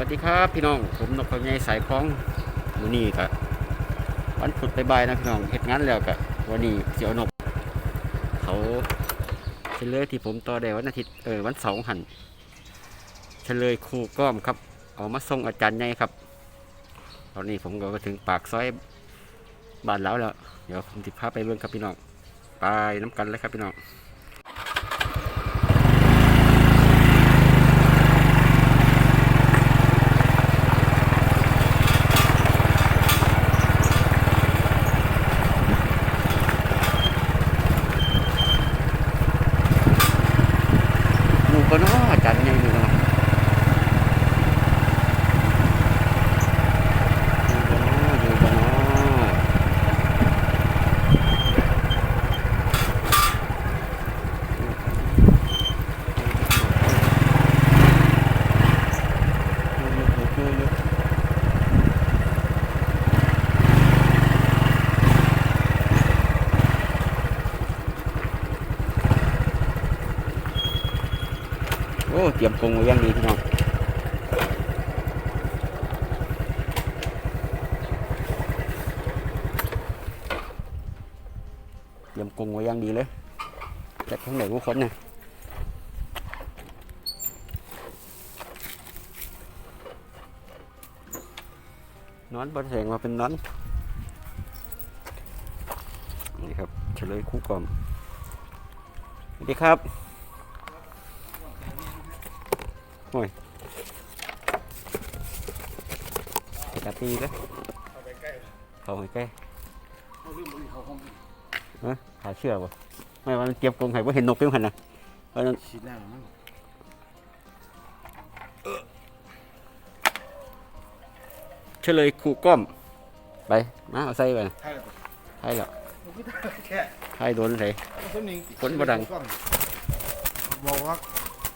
วัสดีครับพี่น้องผมนกเขาใหญ่สายคล้องวันนี้ก็วันพุธบ่ายนะพี่น้องเฮ็ดงานแล้วก็วันนี้เสียวนก เขาเฉลยที่ผมต่อได้วันอาทิตย์เออวันเสาร์หันเฉลยครูก้อมครับ เอามาส่งอาจารย์ใหญ่ครับ ตอนนี้ผมก็ถึงปากซอยบ้านแล้วแล้ว เดี๋ยวผมติพาพไปเบิ่งครับพี่น้องไปน้ำกันเลยครับพี่น้อง ก็เนาะอาจารย์ใหญ่หมูเนาะอยู่บ่เนาะอยู่บ่เนาะอยู่อยู่โอ้ เตรียมกรงไว้อย่างดีพี่น้องเตรียมกรงไว้อย่างดีเลยแต่ข้างไหนผู้คนเนี่ยนอนบนแสงมาเป็นนอนนี่ครับเฉลยคู่กล่อมสวัสดีครับ โอ้ยกะตีเลยเขาไปใกล้เอ้ยหาเชื่อบ่ไม่ว่ามันเก็บกรงไห้บ่เห็นนกเพิ่มหันนะเพราะฉะนั้นฉีดหน้าหรอมั้งเฉลยคู่ก้อม ไปมาเอาใส่ไปใช่เลยใช่แล้วแค่ใช่โดนใส่คนหนึ่งคนบ่ดังบอกว่า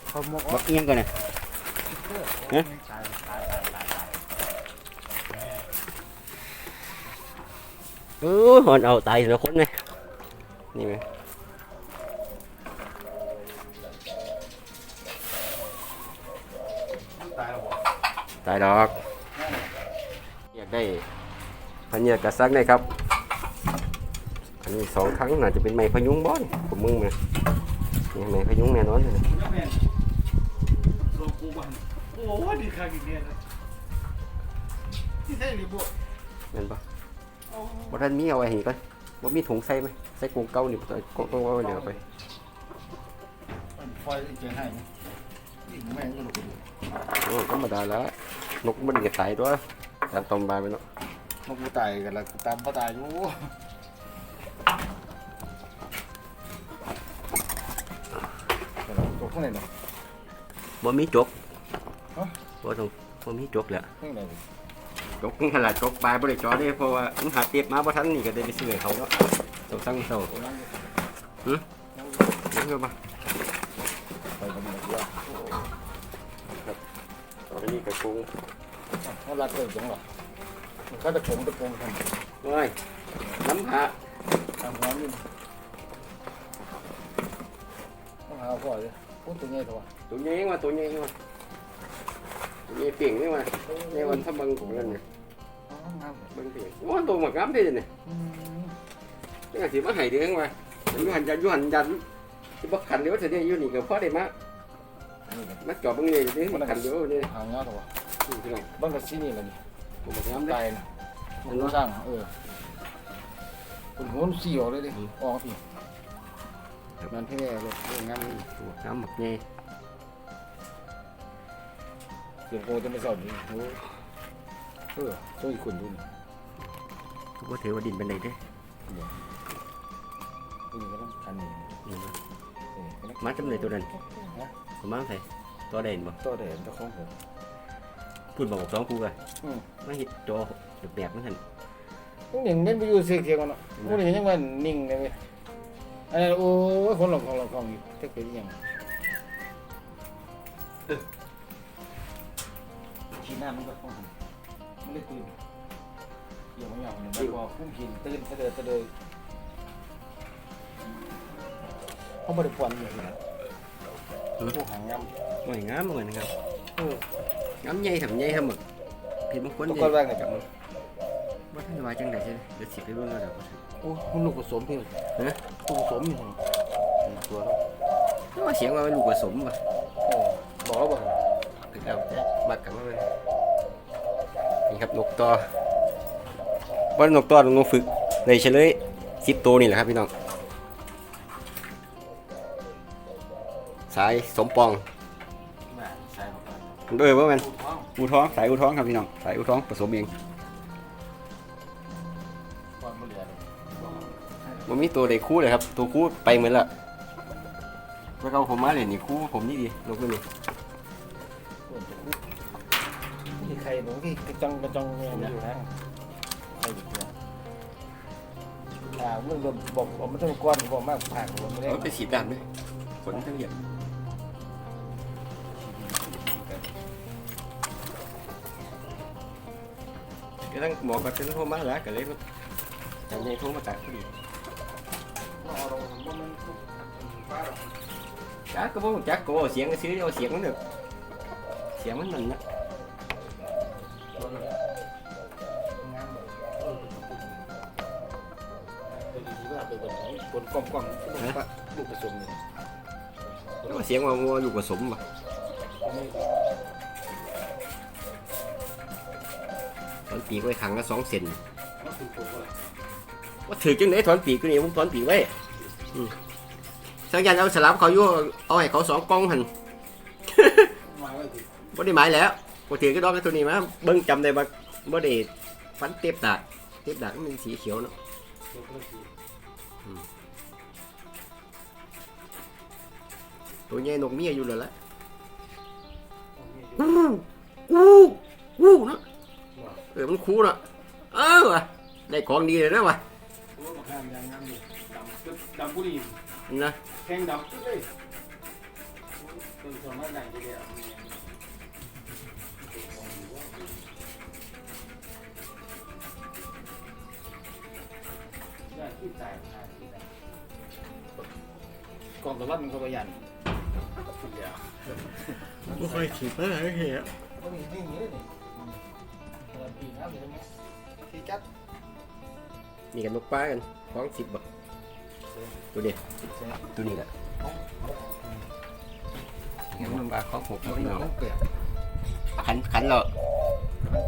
เขาบอกบัว่ากเอียงก่อนเนี่ย ตายตายเออหอนเอาตายแล้วคนเนี่ยนี่ไหมตายแล้วบอกตายดอก อยากได้พันเนียกระซักได้ครับ อันนี้สองครั้งน่าจะเป็นไม้พยุงบ้อนผมมึงมานี่ไม้พยุงแน่นอนเลย กูบันโอ้ดีข้างอีกเนี่ยนะที่ใช่หรือบ่เห็นปะบ่ทันมีเอาไว้เห็นก่อนบ่มีถุงใส่ไหมใส่กรงเก่านี่บ่ใส่กรงเก่าเดี๋ยวเอาไปมันไฟเจอให้นี่แม่งก็หลุดโอ้ธรรมดาแล้วนกมันก็ตายด้วยตามตอมบายไปเนาะมันกูตายกันแล้วตามพ่อตายอยู่ตัวข้างในเนาะ บ่มีจกฮะ บ่ต้องบ่มีจกแหละข้างในจกนี่ขนาดจกปลายบ่ได้จอได้เพราะว่ามันหาเตียบมาบ่ทันนี่ก็ได้ไปซื้อให้เขาเนาะต้องสั่งเซาตัวนั้นนั่นก็มาไปกันเลยว่าอันนี้ก็กรงเขาลัดเลยจังหรอเขาจะผมจะผมทำเฮ้ยน้ำหาทำพร้อมอยู่ต้องหาพ่อเลยพูดตัวใหญ่ตัว ตัวใหญ่มาตัวใหญ่มาตัวใหญ่เปียงนี่มาในวันทำบังของนั่นนี่อ๋องามเบิ่งเปียงโอ้ตัวหมากงามเด้นี่อืมจังสิมาให้เด้งว่าอยู่หันยันอยู่หันยันสิบ่ขันเดี๋ยวสิได้อยู่นี่ก็พอได้มาอันนี้ก็มาจอบเบิ่งนี่ดิมันขันเดี๋ยวนี่หางาตัวนี่พี่น้องบ้านกับซีนี่ละนี่ตัวหมากงามเด้ตายนะมันรู้สร้างเออคุณโหนสีออกเลยดิออกพี่มันที่นี่เลยเรื่องงานนี่ตัวหมากงามหมักใหญ่เสียงโกจะไม่สอนนี่โอ้เออช่วยคุณดูนี่ก็บ่ถือว่าดินเป็นไดเด้นี่ก็ต้องคันนี้นี่นะเออก็ต้องมาจำเลยตัวนั้นผมมาใส่ตัวใดเห็นบ่ต่อเด่นเจ้าของผมพูดบอกสองกูกันอืมมาเฮ็ดจอแบบๆมันหั่นพวกนี้ยังไปอยู่เสียเสียกันเนาะพวกนี้ยังว่านิ่งเลยเว้ยอันนั้นโอ้ยคนหลอกของหลอกของอยู่เทคเป็นยังขี้ห น้ามันก็คงมันได้ตื่นเดี๋ยวมันอย่างนี้มันก็คุ้มกินตื่นเสดอเสดอเขาไม่ได้ปวนอยู่นะพวกหางยำสวยงามเหมือนกันครับเออ ngắm nhây thầm nhây không mà thì một cuốn ทุก gì คนว่าไงจับ bắt thấy ngoài chân này chứ được xịt cái luôn là được โอ้มันลูกผสมพี่ฮะลูกผสมอยู่ตัวเรา nó mà xỉa qua lục quả súng mà บอก ตัวว่านกตัวหรือนกฝึกเลยเฉลยสิบตัวนี่แหละครับพี่น้อง สายสมปองใช่บอกเออว่ามันอูท้องสายอูท้องครับพี่น้องสายอูท้องผสมเองก่อนมาเหลือเลยมันมีตัวใดคู่เลยครับ ตัวคู่ไปเหมือนละแล้วก็เอาผมมาเลยนี่คู่ผมนี่ดีนกตัวนี้ที่ใหนูที่กระจองกระจองเนี่ยมันอยู่นั่งใครอยู่เนี่ยอ่าเรื่องบอกบอกมันต้องก้อนบอกมากผ่านผมไม่ได้เอาไปฉีดดำด้วยขนทั้งเหยียบก็ต้องบอกกับเป็นโทรมาแล้วก็เลยจังยังโทรมาตัดพอดีเอาลงว่ามันฟ้าหรอกจักก็บอกจักก็บอกเสียงก็ซื้อเอาเสียงมัน được เสียงมันมันนะ กล่อมกล่อมลูกผสมเนี่ยแล้วก็เสียงว่างัวอยู่ผสมป่ะถอนปีกไว้ขังละสองเซนว่าถือจังไหนถอนปีกกูนี่ผมถอนปีกไว้อืมสักยันเอาสลับเขาอยู่เอาให้เขาสองกล้องหัน มาไว้ดิบ่ได้หมายแล้วบ่ถือก็ดอกกับตัวนี้มาเบิ่งจำได้บ่บ่ได้ฟันเต็บดากเต็บดากมันเป็นสีเขียวเนาะตัว ใหญ่นกเมียอยู่แล้วล่ะอู้อู้อู้เนาะเออมันคูเนาะเออว่ะได้ของดีเลยนะว่ะโอ้งามยังงามดิดำปึ๊บดำบุรีนะแข้งดำปึ๊บเลยต้นสมัยไหนจะได้เอาเนี่ยที่ใจที่ใจกองตะวันมันก็ประหยัด สุดยอดบ่ค่อยขีดมาเฮ้ยก็มีที่นี้เลยนี่เออปีน้ำอยู่ตรงนี้ที่จัดนี่กันนกปลากันของ10บาทตัวเด็ดเสียตัวนี้แหละนี่นกปลาของผมครับมันพี่น้องต้องเปลี่ยนขันขันเหรอ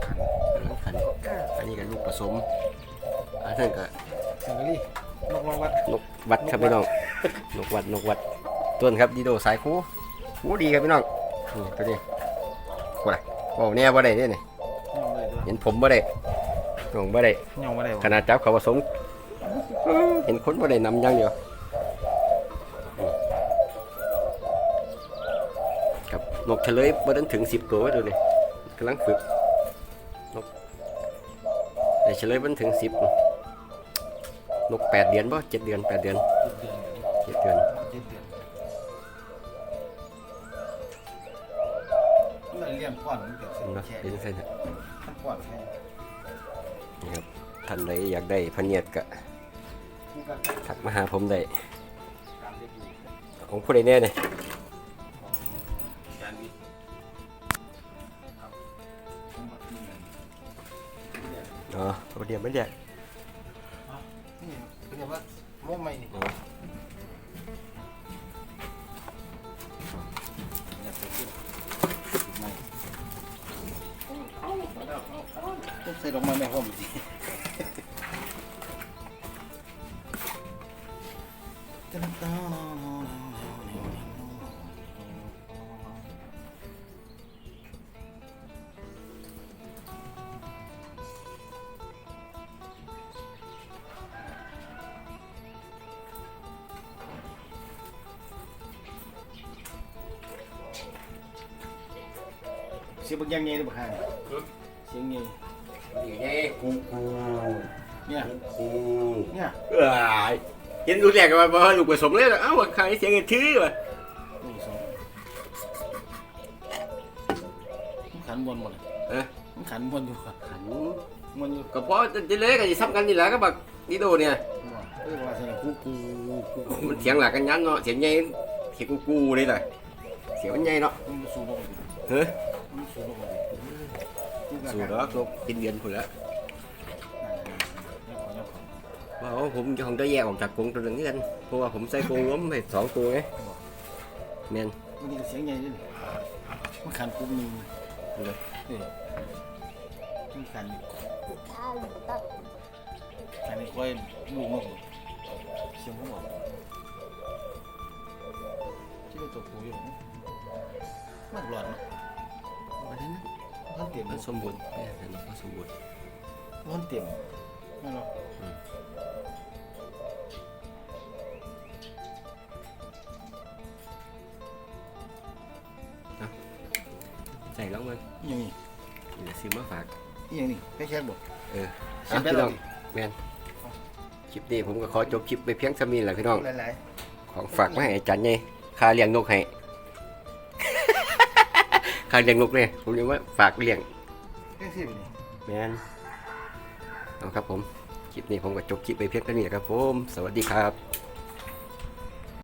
ขันขันอันนี้ก็ลูกผสมอันนั้นก็สังกะรีนกรองวัดนกวัดครับพี่น้องนกวัดนกวัดต้นครับดีโดสายคู คูดีครับพี่น้องนี่ตัวนี้ว่าไรบอกเนี่ยว่าได้เนี่ยนี่ย่องเลยด้วยเห็นผมบ่ได้น้องบ่ได้ย่องมาได้ขนาดจับเขาผสมเห็นคนบ่ได้นำอยังเดียวครับนกเฉลยบ่ถึงถึงสิบตัวไว้ดูนี่กำลังฝึกนกได้เฉลยบ่ถึงสิบนกแปดเดือนบ่เจ็ดเดือนแปดเดือนเจ็ดเดือนเจ็ดเดือน ลี้ยงก่อนมันเกิดเห็นปะแค่เป็นจังซั่นน่ะมันก่อนแค่นี่ครับท่านใดอยากได้พะเนียดก็คู่กันทักมาหาผมได้การเลี้ยงดูของผู้ใดแน่เนี่ยของการวิทย์ครับผมบอกนี่ไงนี่อ๋อตัวเดียวไม่เดียวนี่เขาเรียกว่าโม่ใหม่นี่เนี่ ใส่ลงมาในห้องสิเสียงบางอย่างไงหรือเปล่าเสียงไง นี่ไงกูกูเนี่ยกูเนี่ยเอ้ยเห็นดูแรกกันว่าลูกผสมเลยเอ้าว่าใครเสียงเงินชื่อวะหนึ่งสองมันขันบนหมดเลยเอ้ยมันขันบนอยู่ครับขันบนอยู่ก็เพราะจะเลยกันจะซ้ำกันนี่แหละก็บักดีโดเนี่ยเออว่าสนุกกูกูกูกูมันเสียงหลักกันยันเนาะเสียงใหญ่เสียงกูกูเลยเลยเสียงมันใหญ่เนาะมันสูงลงไปดิเฮ้ย มันสูงลงไปดิ สูดอกนกกินเดือนพุ่นละว่าเอาผมจะคงได้แยกออกจากกรงตัวหนึงนี่กันเพราะว่าผมใส่กรงล้มไปสองตัวไงแม่นมันนี่ก็เสียงใหญ่ด้วยมันขันปุ๊บนึงเลยนี่มันขันข้าวตับขันในควายลูกนกเสียงเขาบอกที่เป็นตัวผู้อยู่นะมันหลอดเนาะวันนั้น มันเต็มมันสมบูรณ์แม่นนกมันสมบูรณ์มันเต็มนั่นเนาะใส่แล้วมันอีหยังนี่เดี๋ยวซื้อมาฝากอีหยังนี่แค่แค่บอกเออเสียอะบได้พี่แล้น้วองดิแม่นคลิปนี้ผมก็ขอจบคลิปไปเพียงสมีแหละพี่น้อง หลายของฝากมาให้อาจารย์ไงค่าเลี้ยงนกให้ค่าเลี้ยงนกเนี่ยผมยังว่าฝากเลี้ยงๆแค่สิบนี่แมนเอาครับผม คลิปนี้ผมก็จบคลิปไปเพียงเท่านี้ครับผม สวัสดีครับ